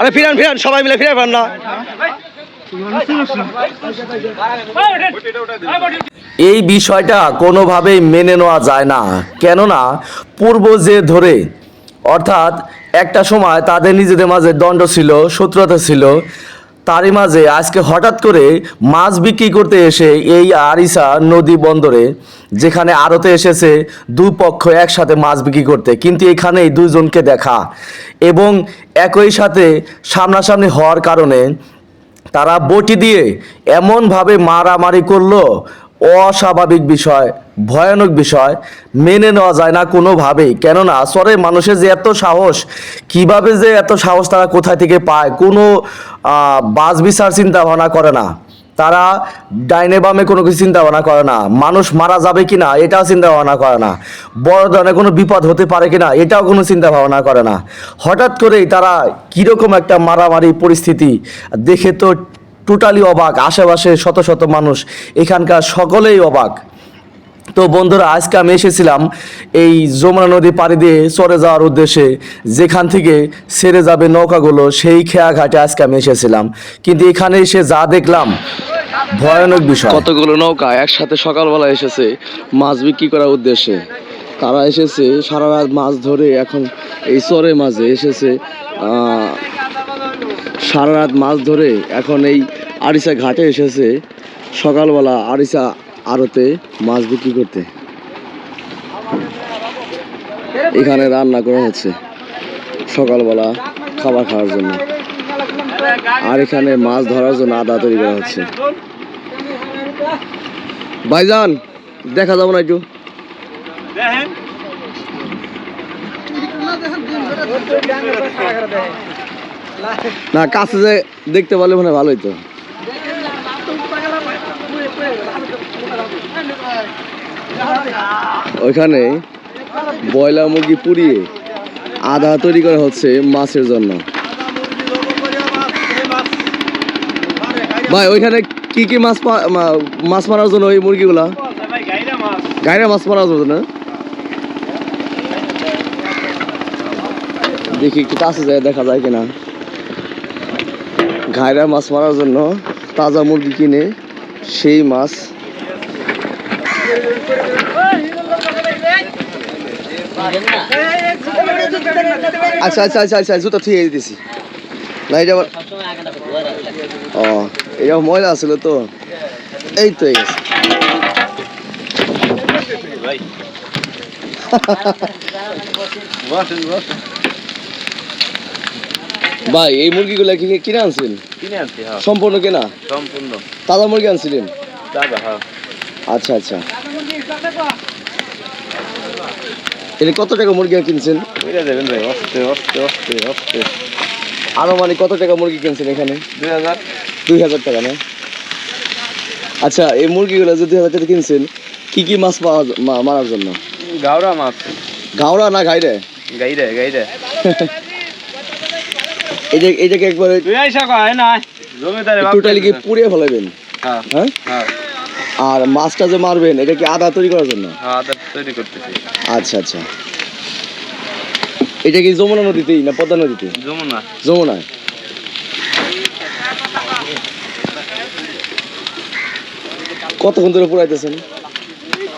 আরে ফিরান ফিরান, সবাই মিলে ফিরে ফেরান না। এই বিষয়টা কোনোভাবেই মেনে নেওয়া যায় না। কেননা, পূর্ব যে ধরে, অর্থাৎ একটা সময় তাদের নিজেদের মাঝে দণ্ড ছিল, শত্রুতা ছিল তারই মাঝে আজকে হঠাৎ করে মাছ বিক্রি করতে এসে এই আরিসা নদী বন্দরে, যেখানে আড়তে এসেছে দুই পক্ষ একসাথে মাছ বিক্রি করতে। কিন্তু এখানেই দুজনকে দেখা এবং একই সাথে সামনাসামনি হওয়ার কারণে তারা বটি দিয়ে এমনভাবে মারামারি করল। অস্বাভাবিক বিষয়। ভয়ানক বিষয়। মেনে নেওয়া যায় না কোনোভাবেই। কেননা সরে মানুষের যে এত সাহস, কীভাবে যে এত সাহস তারা কোথায় থেকে পায়, কোনো বাজ বিচার চিন্তা ভাবনা করে না। তারা ডাইনে বামে কোনো কিছু চিন্তা ভাবনা করে না। মানুষ মারা যাবে কি না এটাও চিন্তা ভাবনা করে না। বড় ধরনের কোনো বিপদ হতে পারে কি না এটাও কোনো চিন্তা ভাবনা করে না। হঠাৎ করেই তারা কীরকম একটা মারামারি পরিস্থিতি দেখে তো টোটালি অবাক। আশেপাশে শত শত মানুষ, এখানকার সকলেই অবাক। তো বন্ধুরা, আজকে আমি এসেছিলাম এই যমুনা নদী পাড়ি দিয়ে চরে যাওয়ার উদ্দেশ্যে। যেখান থেকে সেরে যাবে নৌকাগুলো, সেই খেয়া ঘাটে আজকে আমি এসেছিলাম। কিন্তু এখানে এসে যা দেখলাম, ভয়ানক বিষয়। কতগুলো নৌকা একসাথে সকালবেলা এসেছে মাছ বিক্রি করার উদ্দেশ্যে? তারা এসেছে, সারা রাত মাছ ধরে এখন এই চরে মাঝে এসেছে সারা রাত মাছ ধরে এখন এই আরিসা ঘাটে এসেছে। সকালবেলা আরিসা আড়তে মাছ বিক্রি করতে। এখানে রান্না করা হচ্ছে সকালবেলা খাবার খাওয়ার জন্য। আর এখানে মাছ ধরার জন্য আদা তৈরি করা হচ্ছে। ভাইজান, দেখা যাব না একটু। না, কাছে যে দেখতে পারলে মনে ভালোই তো। ওইখানে বয়লা মুরগি পুড়িয়ে আদা তৈরি করা হচ্ছে মাছের জন্য। ভাই, ওইখানে কি কি মাছ মাছ মারার জন্য ওই মুরগিগুলা? গাইরা মাছ মারার জন্য। দেখি একটু কাছে যায়, দেখা যায় কিনা। ঘায়রা মাছ মারার জন্য তাজা মুরগি কিনে সেই মাছ। আচ্ছা আচ্ছা আচ্ছা আচ্ছা জুতো ঠিক দিতেছি। না এটা আবার ও এটা ময়লা আছিল তো। এই তো এই গেছে ভাই এই মুরগিগুলা কি কিনে আনছেন কিনে আনছি হ্যাঁ। সম্পূর্ণ কেনা? সম্পূর্ণ। তাজা মুরগি আনছিলেন? দাদা হ্যাঁ। আচ্ছা আচ্ছা। এটা কত টাকা মুরগি কিনছেন? বুঝে দেবেন ভাই অস্তে অস্তে অস্তে অস্তে। আরও মানে কত টাকা মুরগি কিনছেন এখানে? দুই হাজার। দুই হাজার টাকা না? আচ্ছা এই মুরগিগুলো যে দুই হাজার টাকা কিনছেন কি কি মাছ পাওয়া মারার জন্য? গাওরা মাছ। ঘাওড়া না ঘাইরে গাইরে গাইরে। এই যে এইটাকে একবারে তুই আইসা কয় না জমিদারে টোটালি কি পুড়িয়ে ফেলাবেন। হ্যাঁ হ্যাঁ? হ্যাঁ। আর মাছটা যে মারবেন এটা কি আদা তৈরি করার জন্য? হ্যাঁ তৈরি করতেছি। আচ্ছা আচ্ছা। এটা কি যমুনা নদীতেই না পদ্মা নদীতে? যমুনা। যমুনায় কতক্ষণ ধরে পুরাইতেছেন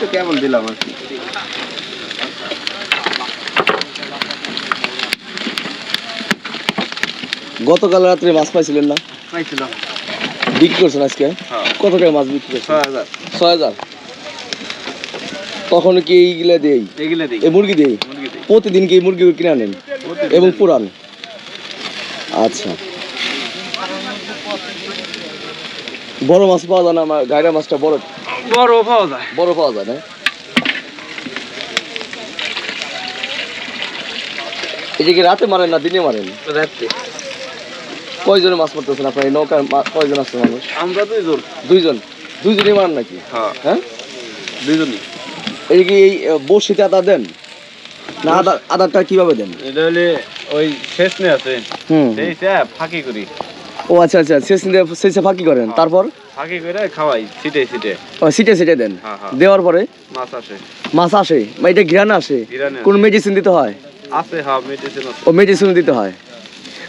তো কেমন দিলাম আর কি। গতকাল রাত্রে মাছ পাইছিলেন না? পাইছিলাম। বিক্রি করছেন আজকে? হ্যাঁ। কত টাকা মাছ বিক্রি করছেন? ছয় হাজার। ছয় হাজার? তখন কি এইগুলা দেই? এই মুরগি দেই? প্রতিদিন কি মুরগি কিনে আনেন? এবং পুরান? আচ্ছা। বড় মাছ পাওয়া যায় না আমার গাইরা মাছটা বড় বড় পাওয়া যায়। বড় পাওয়া যায় না? এটা কি রাতে মারেন না দিনে মারেন? রাত্রে কয়জনে মাছ মারতেছেন আপনার এই নৌকায় মা- কয়জন আছে মানুষ? আমরা দুইজন। দুইজন? দুইজনই মারেন নাকি? হ্যাঁ। হ্যাঁ? দুইজনই। এই কি এই বড়শিতে আদা দেন? না আদা আদারটা কীভাবে দেন? এটা হলে ওই শেষ আছে। হুম। সেইটা ফাঁকি করি। ও আচ্ছা আচ্ছা শেষ শেষে ফাঁকি করেন। তারপর? ফাঁকি করে খাওয়াই ছিটে ছিটে। ও, সিটে সিটে দেন? হ্যাঁ, হ্যাঁ। দেওয়ার পরে? মাছ আসে। মাছ আসে? বা এটা ঘিরান আসে? কোন মেডিসিন দিতে হয়? আছে হ্যাঁ মেডিসিন ও মেডিসিন দিতে হয়?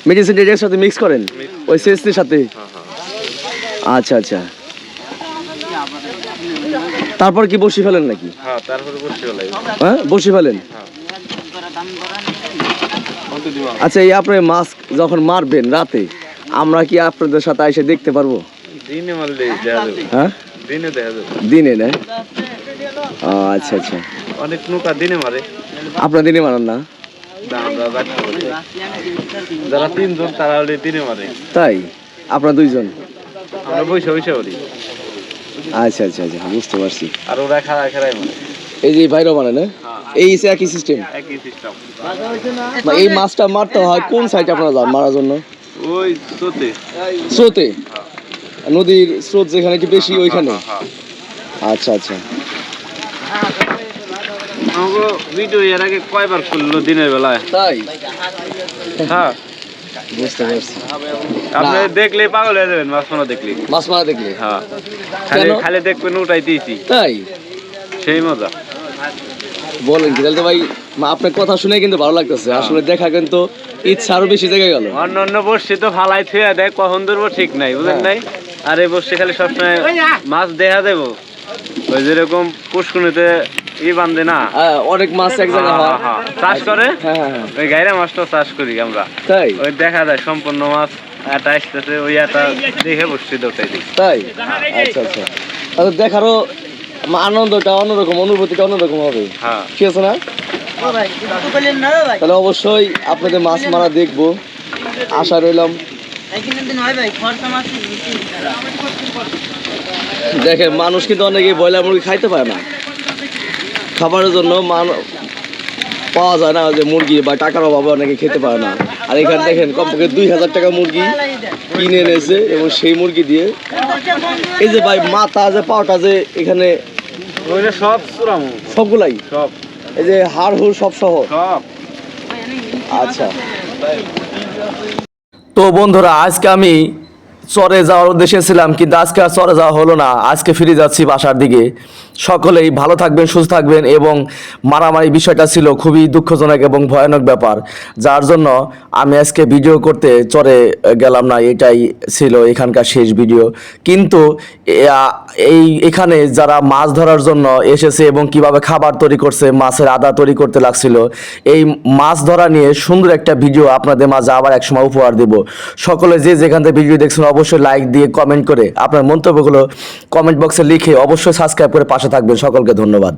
মেডিসিন এর সাথে মিক্স করেন? ওই সাথে? হ্যাঁ হ্যাঁ। আচ্ছা আচ্ছা। তারপর কি বসি ফেলেন নাকি? হ্যাঁ বসে হ্যাঁ বসি ফেলেন? আচ্ছা এই আপনি মাস্ক যখন মারবেন রাতে আমরা কি আপনাদের সাথে এসে দেখতে পারব? হ্যাঁ? দিনে না? আচ্ছা আচ্ছা। অনেক নৌকা দিনে মারে। আপনার দিনে মারান না? যারা তিনজন তারা হলে দিনে মারে। তাই? আপনার দুইজন? আমরা বসে বসে করি। আচ্ছা আচ্ছা আচ্ছা বুঝতে পারছি। আর ওরা খাড়া খাড়াই মারে। এই যে বাইরে মানে না? এই হচ্ছে একই সিস্টেম একই সিস্টেম এই মাছটা মারতে হয় কোন সাইডে আপনারা যান মারার জন্য? ওই তোতে স্রোতে? নদীর স্রোত যেখানে একটু বেশি ওইখানে? হ্যাঁ, আচ্ছা আচ্ছা। আমাকে ভিডিও এর আগে কয়বার করল দিনের বেলায়? তাই? হ্যাঁ। বুঝতে পারছি। আপনি দেখলে পাগল হয়ে যাবেন মাছ মারা দেখলে। মাছ মারা দেখলে? হ্যাঁ। খালি খালি দেখবেন উঠাই দিয়েছি তাই? সেই মজা। বলেন কি তাহলে তো ভাই আপনার কথা শুনে কিন্তু ভালো লাগতেছে। আসলে দেখা কিন্তু ইচ্ছা আরও বেশি জায়গায় গেল। অন্য অন্য বসছি তো ফালাই থুয়ে দেয় কখন ধরবো ঠিক নাই বুঝলেন হ্যাঁ। নাই? আর এই বসছি খালি সবসময় মাছ দেখা দেবো। ওই যেরকম পুষ্কুনিতে ই বান্ধে না? অনেক মাছ এক জায়গায় হয়। হ্যাঁ, হ্যাঁ, চাষ করে? হ্যাঁ হ্যাঁ হ্যাঁ। ওই গাইরা মাছটাও চাষ করি আমরা। তাই? ওই দেখা যায় সম্পূর্ণ মাছ এটা আসতেছে ওই এটা দেখে বসছি দৌড়াই তাই? আচ্ছা আচ্ছা। তাহলে দেখারও আনন্দটা অন্যরকম অনুভূতিটা অন্যরকম হবে। হ্যাঁ। ঠিক আছে না? তাহলে অবশ্যই আপনাদের মাছ মারা দেখব। আশা রইলাম। দেখেন মানুষ কিন্তু অনেকে ব্রয়লার মুরগি খাইতে পারে না। খাবারের জন্য মান পাওয়া যায় না যে মুরগি বা টাকার অভাবে অনেকে খেতে পারে না। আর এখানে দেখেন কমপক্ষে দুই হাজার টাকা মুরগি কিনে এনেছে এবং সেই মুরগি দিয়ে এই যে ভাই মাথা যে পাওয়াটা যে এখানে সব সবগুলাই? সব। এই যে হাড় হুড় সব সহ? আচ্ছা। তো বন্ধুরা আজকে আমি চরে যাওয়ার উদ্দেশ্যে ছিলাম কিন্তু আজকে আর চরে যাওয়া হলো না। আজকে ফিরে যাচ্ছি বাসার দিকে। সকলেই ভালো থাকবেন, সুস্থ থাকবেন এবং মারামারি বিষয়টা ছিল খুবই দুঃখজনক এবং ভয়ানক ব্যাপার। যার জন্য আমি আজকে ভিডিও করতে চরে গেলাম না, এটাই ছিল এখানকার শেষ ভিডিও। কিন্তু এই, এখানে যারা মাছ ধরার জন্য এসেছে এবং কীভাবে খাবার তৈরি করছে, মাছের আদা তৈরি করতে লাগছিল, এই মাছ ধরা নিয়ে সুন্দর একটা ভিডিও আপনাদের মাঝে আবার একসময় উপহার দেব। সকলে যে যেখান থেকে ভিডিও দেখছেন, অবশ্যই লাইক দিয়ে কমেন্ট করে আপনার মন্তব্যগুলো কমেন্ট বক্সে লিখে অবশ্যই সাবস্ক্রাইব করে পাশে থাকবেন। সকলকে ধন্যবাদ।